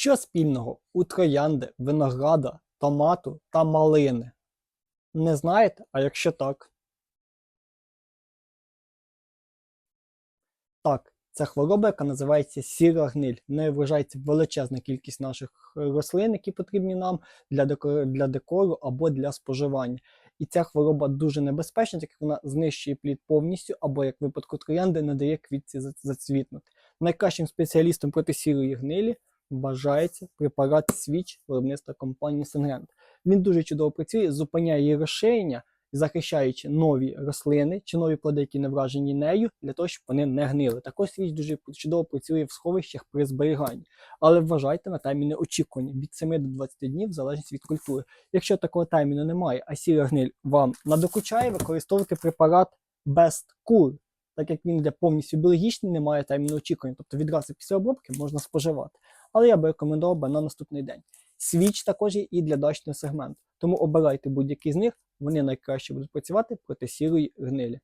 Що спільного у троянди, винограда, томату та малини? Не знаєте? А якщо так? Так, це хвороба, яка називається сіра гниль. Нею вважається величезна кількість наших е, рослин, які потрібні нам для декору, для декору або для споживання. І ця хвороба дуже небезпечна, так як вона знищує плід повністю, або як в випадку троянди не дає квітці зацвітнути. Найкращим спеціалістом проти сірої гнилі вважається препарат свіч виробництва компанії Сингент. Він дуже чудово працює, зупиняє її розширення, захищаючи нові рослини чи нові плоди, які не вражені нею, для того, щоб вони не гнили. Також свіч дуже чудово працює в сховищах при зберіганні. Але вважайте на терміни очікування від 7 до 20 днів, в залежності від культури. Якщо такого терміну немає, а сіра гниль вам надокучає, використовуйте препарат Best Cool, так як він йде повністю біологічний, не має терміну очікування, тобто відразу після обробки можна споживати. Але я би рекомендував би на наступний день. Свіч також є і для дачного сегменту, тому обирайте будь-який з них, вони найкраще будуть працювати проти сірої гнилі.